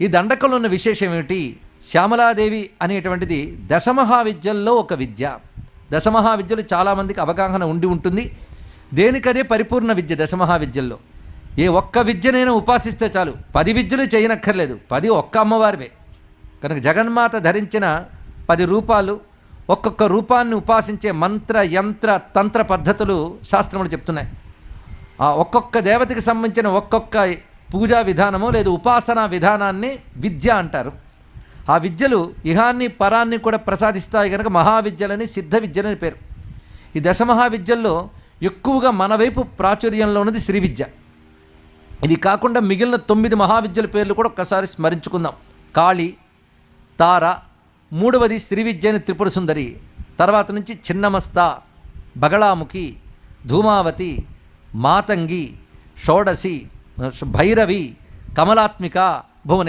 ఈ దండకంలో ఉన్న విశేషం ఏమిటి? శ్యామలాదేవి అనేటువంటిది దశమహావిద్యల్లో ఒక విద్య. దశమహావిద్యలు చాలామందికి అవగాహన ఉండి ఉంటుంది. దేనికదే పరిపూర్ణ విద్య దశమహావిద్యల్లో. ఏ ఒక్క విద్యనైనా ఉపాసిస్తే చాలు. పది విద్యలు చేయనక్కర్లేదు. పది ఒక్క అమ్మవారివే. కనుక జగన్మాత ధరించిన పది రూపాలు ఒక్కొక్క రూపాన్ని ఉపాసించే మంత్ర యంత్ర తంత్ర పద్ధతులు శాస్త్రములు చెప్తున్నాయి. ఆ ఒక్కొక్క దేవతకి సంబంధించిన ఒక్కొక్క పూజా విధానము లేదు ఉపాసనా విధానాన్ని విద్య అంటారు. ఆ విద్యలు ఇహాన్ని పరాన్ని కూడా ప్రసాదిస్తాయి కనుక మహావిద్యలని సిద్ధ విద్యలని పేరు. ఈ దశమహావిద్యల్లో ఎక్కువగా మన వైపు ప్రాచుర్యంలో ఉన్నది శ్రీ విద్య. ఇది కాకుండా మిగిలిన తొమ్మిది మహావిద్యల పేర్లు కూడా ఒక్కసారి స్మరించుకుందాం. కాళి తార మూడవది శ్రీ విద్య అని త్రిపుర సుందరి తర్వాత నుంచి చిన్నమస్త బగళాముఖి ధూమావతి మాతంగి షోడసి भैरवी कमलात्मिका भुवने